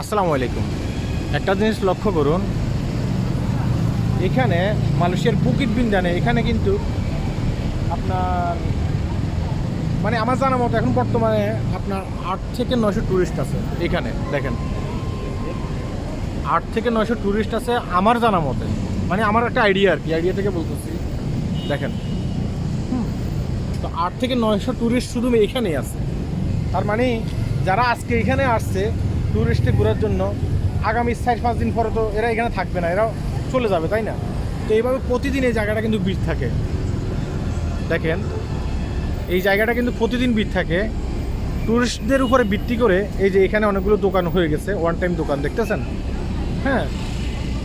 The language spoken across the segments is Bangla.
আসসালামু আলাইকুম। একটা জিনিস লক্ষ্য করুন। এখানে মালয়েশিয়ার বুকিট বিন্দানে এখানে কিন্তু আপনার মানে আমার জানা মতো এখন বর্তমানে আপনার আট থেকে নশো ট্যুরিস্ট আছে এখানে, দেখেন। আট থেকে নশো ট্যুরিস্ট আছে আমার জানা মতে। মানে আমার একটা আইডিয়া আর কি আইডিয়া থেকে বলতেছি। দেখেন। তো আট থেকে নয়শো ট্যুরিস্ট শুধু এখানেই আছে। তার মানে যারা আজকে এখানে আসছে ট্যুরিস্টে ঘোরার জন্য আগামী চার পাঁচ দিন পরে তো এরা এখানে থাকবে না এরা চলে যাবে, তাই না? তো এইভাবে প্রতিদিন এই জায়গাটা কিন্তু ভিড় থাকে। দেখেন, এই জায়গাটা কিন্তু প্রতিদিন ভিড় থাকে। ট্যুরিস্টদের উপরে ভিত্তি করে এই যে এখানে অনেকগুলো দোকান হয়ে গেছে ওয়ান টাইম দোকান, দেখতেছেন? হ্যাঁ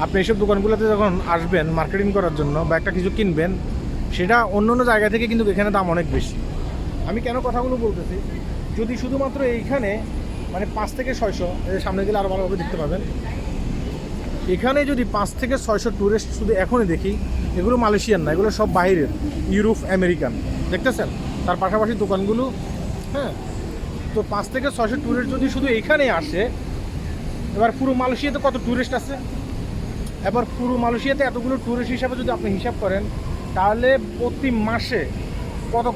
আপনি এইসব দোকানগুলোতে যখন আসবেন মার্কেটিং করার জন্য বা একটা কিছু কিনবেন, সেটা অন্য অন্য জায়গা থেকে কিন্তু এখানে দাম অনেক বেশি। আমি কেন কথাগুলো বলতেছি? যদি শুধুমাত্র এইখানে মানে পাঁচ থেকে ছয়শো সামনে গেলে আরও ভালোভাবে দেখতে পাবেন এখানে যদি পাঁচ থেকে ছয়শো ট্যুরিস্ট শুধু এখনই দেখি, এগুলো মালয়েশিয়ান না, এগুলো সব বাইরের, ইউরোপ, আমেরিকান। দেখতেছেন? তার পাশাপাশি দোকানগুলো হ্যাঁ? তো পাঁচ থেকে ছয়শো ট্যুরিস্ট যদি শুধু এইখানে আসে, এবার পুরো মালয়েশিয়াতে কত ট্যুরিস্ট আছে? এবার পুরো মালয়েশিয়াতে এতগুলো ট্যুরিস্ট হিসাবে যদি আপনি হিসাব করেন, তাহলে প্রতি মাসে কত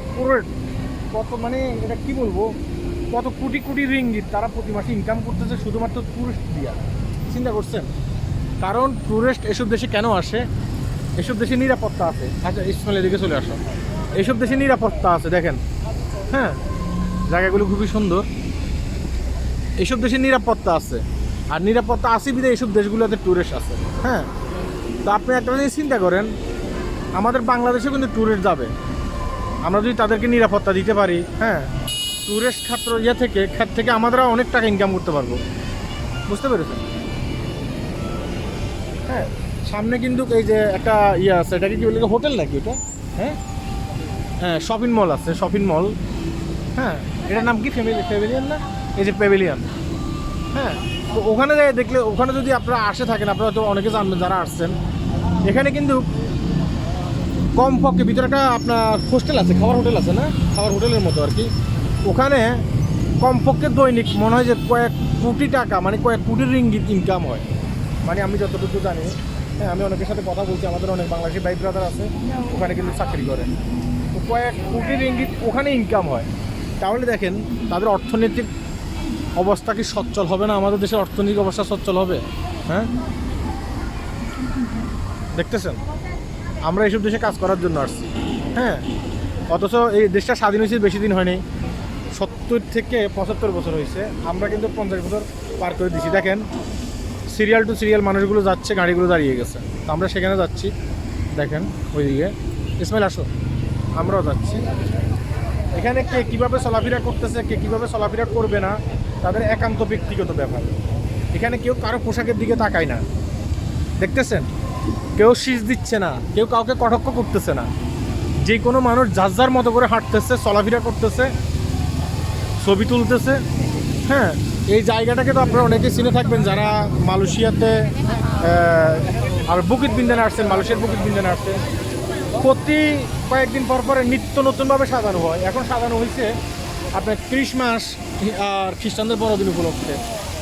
কত মানে এটা কি বলব? কত কোটি কোটি রিঙ্গিত তারা প্রতি মাসে ইনকাম করতেছে শুধুমাত্র টুরিস্ট দিয়া। চিন্তা করছেন? কারণ টুরিস্ট এসব দেশে কেন আসে? এসব দেশে নিরাপত্তা আছে। আচ্ছা ইসমাইল, এদিকে চলে আসো। এসব দেশে নিরাপত্তা আছে, দেখেন। হ্যাঁ? জায়গাগুলো খুবই সুন্দর। এসব দেশে নিরাপত্তা আছে। আর নিরাপত্তা আছে বিধে এইসব দেশগুলোতে ট্যুরিস্ট আছে। হ্যাঁ? তো আপনি একটা জিনিস চিন্তা করেন, আমাদের বাংলাদেশে কিন্তু ট্যুরিস্ট যাবে। আমরা যদি তাদেরকে নিরাপত্তা দিতে পারি হ্যাঁ? ট্যুরিস্ট খাত্র ইয়ে থেকে খাত থেকে আমাদেরও অনেক টাকা ইনকাম করতে পারব। বুঝতে পেরেছেন? হ্যাঁ সামনে কিন্তু এই যে একটা ইয়ে আছে এটাকে কি বলে, হোটেল নাকি ওটা হ্যাঁ? হ্যাঁ শপিং মল আছে শপিং মল হ্যাঁ এটার নাম কি? ফ্যামিলি প্যাভিলিয়ন না? এই যে প্যাভিলিয়ান হ্যাঁ তো ওখানে যাই দেখলে, ওখানে যদি আপনারা আসে থাকেন, আপনারা তো অনেকে জানবেন যারা আসছেন। এখানে কিন্তু কম পক্ষে ভিতরে একটা আপনার হোস্টেল আছে, খাবার হোটেল আছে না? খাবার হোটেলের মতো আর কি। ওখানে কমপক্ষে দৈনিক মনে হয় যে কয়েক কোটি টাকা মানে কয়েক কোটি রিঙ্গিত ইনকাম হয়। মানে আমি যতটুকু জানি হ্যাঁ আমি অনেকের সাথে কথা বলছি, আমাদের অনেক বাংলাদেশি ভাই ব্রাদার আছে, ওখানে কিন্তু চাকরি করে। তো কয়েক কোটি রিঙ্গিত ওখানে ইনকাম হয়। তাহলে দেখেন, তাদের অর্থনৈতিক অবস্থা কি সচ্ছল হবে না? আমাদের দেশের অর্থনৈতিক অবস্থা সচ্ছল হবে? হ্যাঁ? দেখতেছেন? আমরা এইসব দেশে কাজ করার জন্য আসছি। হ্যাঁ? অথচ এই দেশটা স্বাধীন হয়েছে বেশি দিন হয়নি। সত্তর থেকে পঁচাত্তর বছর হয়েছে। আমরা কিন্তু পঞ্চাশ বছর পার করে দিছি। দেখেন সিরিয়াল টু সিরিয়াল মানুষগুলো যাচ্ছে, গাড়িগুলো দাঁড়িয়ে গেছে। তো আমরা সেখানে যাচ্ছি। দেখেন, ওইদিকে। ইসমাইল, আসো। আমরাও যাচ্ছি। এখানে কে কীভাবে চলাফেরা করতেছে, কে কীভাবে চলাফেরা করবে না, তাদের একান্ত ব্যক্তিগত ব্যাপার। এখানে কেউ কারও পোশাকের দিকে তাকায় না। দেখতেছেন? কেউ শীষ দিচ্ছে না। কেউ কাউকে কটাক্ষ করতেছে না। যে কোনো মানুষ যার যার মতো করে হাঁটতেছে, চলাফেরা করতেছে ছবি তুলতেছে। হ্যাঁ এই জায়গাটাকে তো আপনারা অনেকে চিনে থাকবেন যারা মালয়েশিয়াতে আর বুকিত বিন্দানে আসছেন মালয়েশিয়ার বুকিত বিন্দানে আসছেন। প্রতি কয়েকদিন পর পরে নিত্য নতুনভাবে সাজানো হয়। এখন সাজানো হয়েছে আপনার ক্রিসমাস আর খ্রিস্টানদের বড়দিন উপলক্ষে।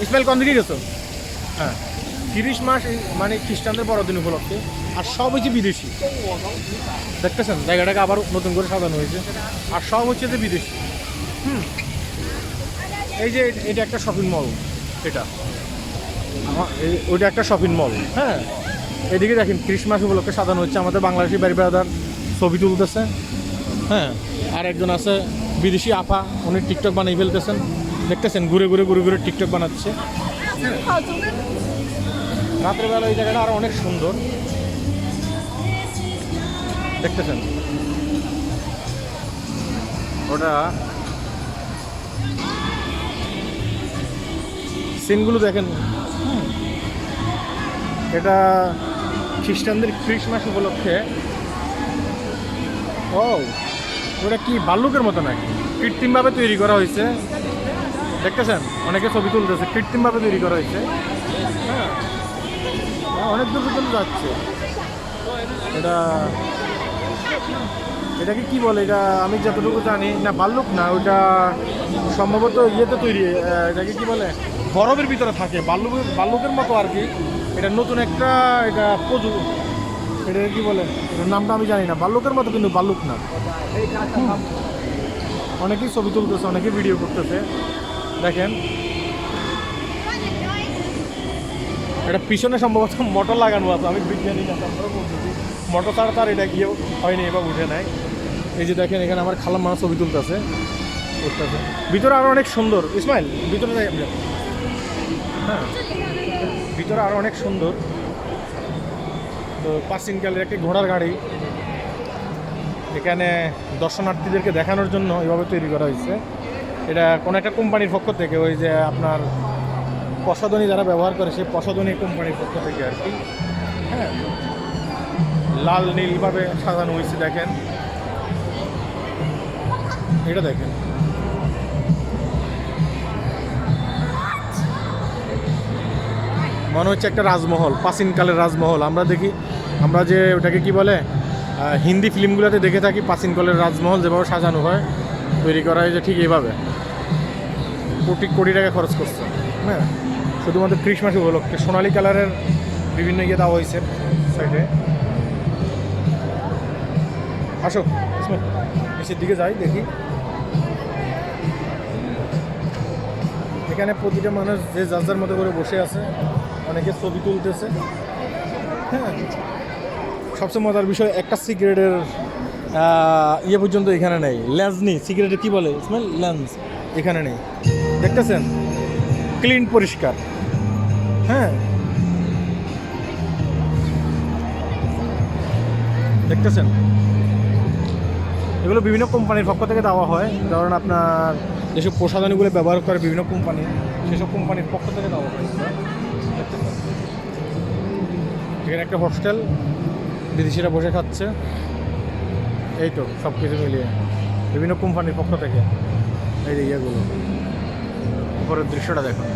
ইসমাইল কোন দিকে গেছো? হ্যাঁ। ক্রিসমাস এই মানে খ্রিস্টানদের বড়দিন উপলক্ষে। আর সব হচ্ছে বিদেশি। দেখতেছেন? জায়গাটাকে আবার নতুন করে সাজানো হয়েছে। আর সব হচ্ছে যে বিদেশি। হুম। এই যে এটা একটা শপিং মল এটা। ওইটা একটা শপিং মল হ্যাঁ। এদিকে দেখেন ক্রিসমাস উপলক্ষে সাজানো হচ্ছে আমাদের বাংলাদেশি বাড়ি বেড়াদার ছবি তুলতেছে। হ্যাঁ। আর একজন আছে, বিদেশি আপা, উনি টিকটক বানিয়ে ফেলতেছেন। দেখতেছেন, ঘুরে ঘুরে ঘুরে ঘুরে টিকটক বানাচ্ছে। রাত্রেবেলা বেলা এই জায়গাটা আরও অনেক সুন্দর। দেখতেছেন? ওটা সিনগুলো দেখেন। এটা খ্রিস্টানদের ক্রিসমাস উপলক্ষে। ও ওটা কি ভাল্লুকের মতো নাকি? কৃত্রিমভাবে তৈরি করা হয়েছে। দেখতেছেন? অনেকে ছবি তুলতেছে, কৃত্রিমভাবে তৈরি করা হয়েছে। হ্যাঁ অনেক দূর পর্যন্ত যাচ্ছে। এটা এটাকে কি বলে? এটা আমি যতটুকু জানি, না ভাল্লুক না, ওটা সম্ভবত ইয়েতে তৈরি এটাকে কি বলে? বরফের ভিতরে থাকে বাল্যকের বাল্যকের মতো আর কি। এটা নতুন একটা, এটা প্রযু এটা কি বলে? এটার নামটা আমি জানি না। বাল্যকের মতো কিন্তু বাল্যক না। অনেকেই ছবি তুলতেছে, অনেকেই ভিডিও করতেছে। দেখেন। এটা পিছনে সম্ভবত মোটর লাগানো আছে, আমি বিজ্ঞানী না মোটর ছাড়া তার এটা গিয়েও হয়নি এবার উঠে নাই। এই যে দেখেন, এখানে আমার খালাম মা ছবি তুলতেছে। ভিতরে আরও অনেক সুন্দর। ইসমাইল, ভিতরে হ্যাঁ ভিতরে আরও অনেক সুন্দর। তো প্রাচীনকালের একটি ঘোড়ার গাড়ি। এখানে দর্শনার্থীদেরকে দেখানোর জন্য এভাবে তৈরি করা হয়েছে। এটা কোনো একটা কোম্পানির পক্ষ থেকে, ওই যে আপনার প্রসাধনী যারা ব্যবহার করে, সেই প্রসাধনী কোম্পানির পক্ষ থেকে আর কি। হ্যাঁ লাল নীলভাবে সাজানো হয়েছে, দেখেন। এটা দেখেন। মনে হচ্ছে একটা রাজমহল, প্রাচীনকালের রাজমহল। আমরা দেখি, আমরা যে ওটাকে কি বলে হিন্দি ফিল্মগুলোতে দেখে থাকি, প্রাচীনকালের রাজমহল যেভাবে সাজানো হয়, তৈরি করা হয়েছে ঠিক এইভাবে কোটি কোটি টাকা খরচ করছে হ্যাঁ? শুধুমাত্র ক্রিসমাস উপলক্ষে। সোনালি কালারের বিভিন্ন ইয়ে দেওয়া হয়েছে সাইডে আসো দিকে যাই, দেখি। এখানে প্রতিটা মানুষ যে যার মতো করে বসে আছে, অনেকে ছবি তুলতেছে। হ্যাঁ সবচেয়ে মজার বিষয়, একটা সিগারেটের ইয়ে পর্যন্ত এখানে নেই। লেন্স নেই। সিগারেটে কী বলে? Smell lens. এখানে নেই। দেখতেছেন? ক্লিন, পরিষ্কার। হ্যাঁ। দেখতেছেন? এগুলো বিভিন্ন কোম্পানির পক্ষ থেকে দেওয়া হয়। ধরুন আপনার যেসব প্রসাধনীগুলো ব্যবহার করে বিভিন্ন কোম্পানি, সেসব কোম্পানির পক্ষ থেকে দেওয়া হয়। এখানে একটা হোস্টেল, বিদেশিরা বসে খাচ্ছে। এই তো সব কিছু মিলিয়ে। বিভিন্ন কোম্পানির পক্ষ থেকে। এই ইয়েগুলো। উপরের দৃশ্যটা দেখুন